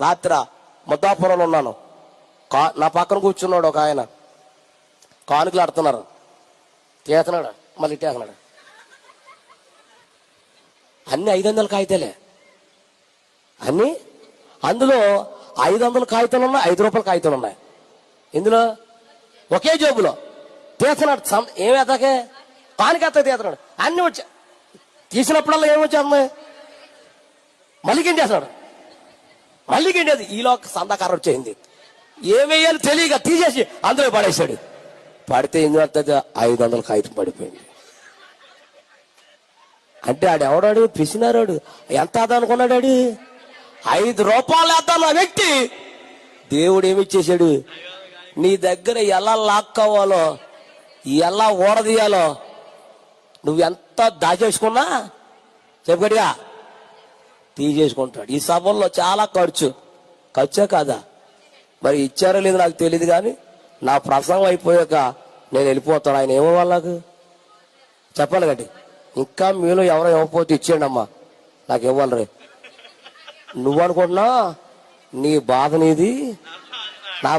రాత్రి ముద్దాపురంలో ఉన్నాను. కా నా పక్కన కూర్చున్నాడు ఒక ఆయన. కానుకలు ఆడుతున్నారు. తీస్తున్నాడు. మళ్ళీ తీస్తున్నాడు అన్ని ఐదు వందల కాగితాలే. అన్ని? అందులో ఐదు వందల కాగితాలు ఉన్నాయి ఐదు రూపాయల కాగితాలు ఉన్నాయి. ఇందులో? ఒకే జోబులో. తీస్తున్నాడు. సం- ఏమేతకే ఎత్తకే కానికెత్త తీస్తున్నాడు. అన్ని వచ్చా తీసినప్పుడల్లా ఏమి వచ్చాము మళ్ళీ చేస్తున్నాడు? మళ్ళీ గిండేది ఈలో సందాకారం వచ్చేసింది. ఏమేయాలి తెలియక తీసేసి అందులో పడేశాడు. పడితే ఏం చేస్తుంది ఐదు వందల కాగితం పడిపోయింది. అంటే ఆడు ఎవడాడు? పిసినారాడు. ఎంత ఆదా అనుకున్నాడు ఆడు ఐదు రూపాయలు వేద్దాం ఆ వ్యక్తి దేవుడు ఏమి ఇచ్చేసాడు నీ దగ్గర ఎలా లాక్కోవాలో ఎలా ఓడదీయాలో నువ్వెంత దాచేసుకున్నా? చెప్పగడిగా తీసేసుకుంటాడు ఈ సభల్లో చాలా ఖర్చు. ఖర్చే కాదా. మరి ఇచ్చారో లేదో నాకు తెలియదు కానీ నా ప్రసంగం అయిపోయాక నేను వెళ్ళిపోతాను. ఆయన ఏమో వాళ్ళకు చెప్పాలి గట్టి ఇంకా మీలో ఎవరో ఇవ్వకపోతే ఇచ్చేయండి అమ్మా నాకు ఇవ్వాలి రే. నువ్వు అనుకుంటున్నా నీ బాధ నీది. నా